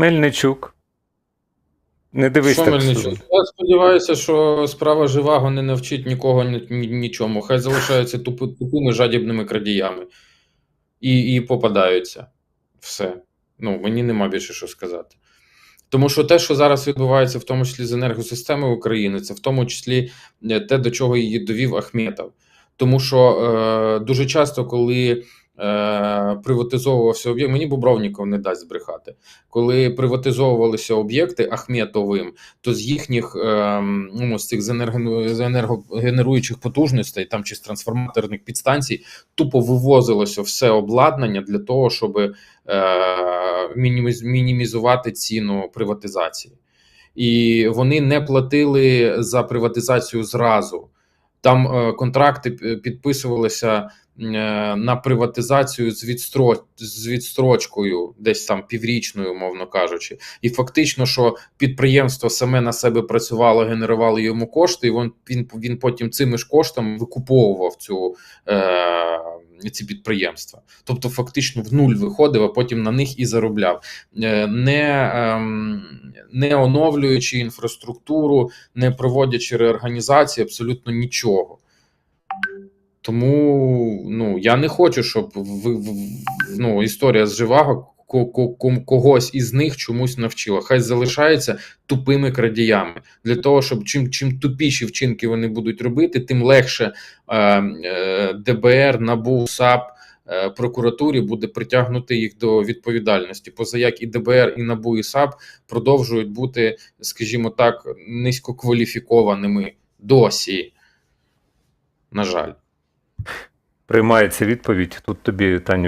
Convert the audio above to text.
Мельничук. Не дивись Що так. Мельничук? Я сподіваюся, що справа Живаго не навчить нікого ні, ні- нічому. Хай залишаються тупи, тупими жадібними крадіями. І, і попадаються. Все. Ну, мені нема більше що сказати. Тому що те, що зараз відбувається, в тому числі з енергосистемою України, це в тому числі е, те, до чого її довів Ахметов. Тому що е, дуже часто, коли приватизовувався об'єкт, мені Бобровніков не дасть збрехати. Коли приватизовувалися об'єкти Ахметовим, то з їхніх е, ну, з цих з, енерго, енергогенеруючих потужностей там чи з трансформаторних підстанцій тупо вивозилося все обладнання для того, щоб е, мінімізувати ціну приватизації. І вони не платили за приватизацію зразу. Там е, контракти підписувалися е, на приватизацію з, відстро... з відстрочкою, десь там піврічною, умовно кажучи. І фактично, що підприємство саме на себе працювало, генерувало йому кошти, і він, він, він потім цими ж коштами викуповував цю, е, ці підприємства. Тобто, фактично в нуль виходив, а потім на них і заробляв, Е, не, ем, не оновлюючи інфраструктуру, не проводячи реорганізації, абсолютно нічого. Тому ну, я не хочу, щоб в, в, ну, історія з Живаго когось із них чомусь навчила. Хай залишається тупими крадіями. Для того, щоб чим, чим тупіші вчинки вони будуть робити, тим легше е, е, ДБР, НАБУ, САП, прокуратурі буде притягнути їх до відповідальності. Поза як і ДБР, і НАБУ, і САП продовжують бути, скажімо так, низькокваліфікованими досі. На жаль. Приймається відповідь. Тут тобі, Таню,